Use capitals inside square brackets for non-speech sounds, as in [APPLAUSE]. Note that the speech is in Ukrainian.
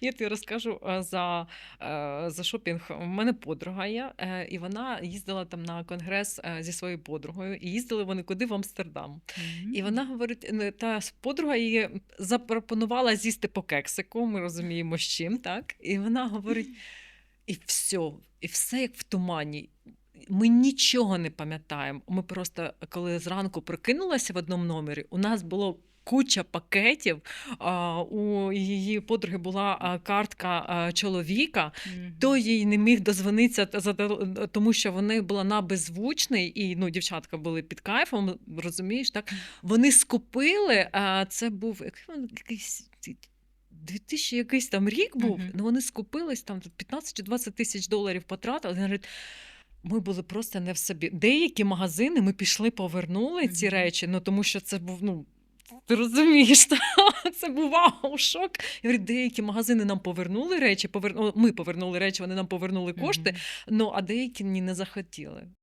Я тобі розкажу е, за, е, за шопінг. У мене подруга є, е, і вона їздила там на конгрес зі своєю подругою, і їздили вони куди в Амстердам. І вона говорить, та подруга їй запропонувала з'їсти по кексику. Ми розуміємо з чим, так? І вона говорить: і все, і все як в тумані. Ми нічого не пам'ятаємо. Ми просто, коли зранку прокинулася в одному номері, у нас було. Куча пакетів. А, у її подруги була картка чоловіка, то їй не міг дозвонитися, тому що вони була на беззвучний, і ну, дівчатка були під кайфом, розумієш, так? Вони скупили, а це був який якийсь. 2000 якийсь там рік був, Мгм. ну вони скупились там 15 чи 20 тисяч доларів потратили. Він говорить, ми були просто не в собі. Деякі магазини ми пішли, повернули ці речі, ну тому що це був, ну. Ти розумієш, [LAUGHS] та? це був вау, шок. Я говорю, деякі магазини нам повернули речі, повер... ми повернули речі, вони нам повернули кошти, Мгм. ну а деякі ні не захотіли.